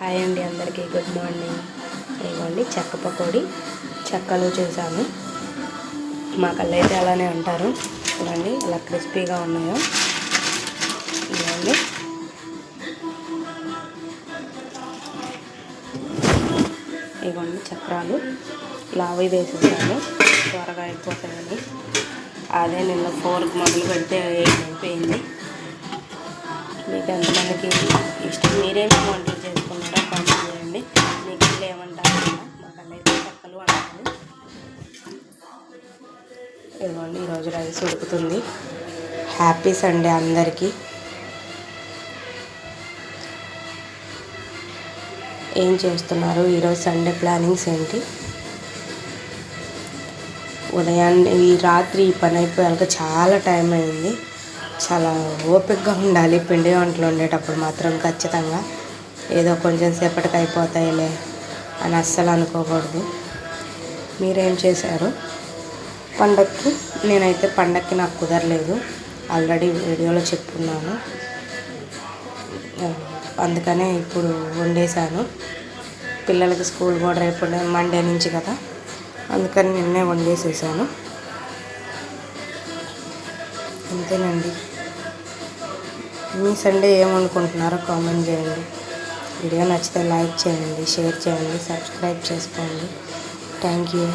Hi అండి అందరికీ good morning. ఇవ్వండి చెక్క పకోడీ. చెక్కలు చేశాను. మా కళ్ళు అయితే అలానే అంటారు చూడండి ఇలా క్రిస్పీగా ఉన్నాయో. ఇవ్వండి ఇవ్వండి చక్రాలు. లావి వేసేసాను. త్వరగా అయిపోతాయని. అదే నిన్న ఫోర్కి మొదలు పెడితే ఎయిట్ అయిపోయింది మీకు ఎంతమందికి ఇష్టం? మీరేం వంటలు చేసుకున్నారో? కామెంట్ చేయండి. మీకు ఇల్లు ఏమంటారు? మాకల్లైతే చెక్కలు అంటారు. ఇదిగోండి ఈరోజు రైస్ ఉడుకుతుంది. హ్యాపీ సండే అందరికీ. ఏం చేస్తున్నారు? ఈరోజు సండే ప్లానింగ్స్ ఏంటి? ఉదయాన్నే ఈ రాత్రి ఈ పని అయిపోయాక చాలా టైం అయింది. చాలా ఓపికగా ఉండాలి. పిండి వంటలు వండేటప్పుడు మాత్రం ఖచ్చితంగా ఏదో కొంచెం సేపటికి అయిపోతాయిలే అని అస్సలు అనుకోకూడదు. మీరేం చేశారు? పండక్కి నేనైతే పండక్కి నాకు కుదరలేదు. ఆల్రెడీ వీడియోలో చెప్పుకున్నాను అందుకనే ఇప్పుడు వండేసాను పిల్లలకి స్కూల్ కూడా రేపు మండే నుంచి కదా. అందుకని నిన్నే వండేసేసాను. అంతేనండి. మీ సండే ఏమనుకుంటున్నారో కామెంట్ చేయండి. వీడియో నచ్చితే లైక్ చేయండి షేర్ చేయండి సబ్స్క్రైబ్ చేసుకోండి. Thank you.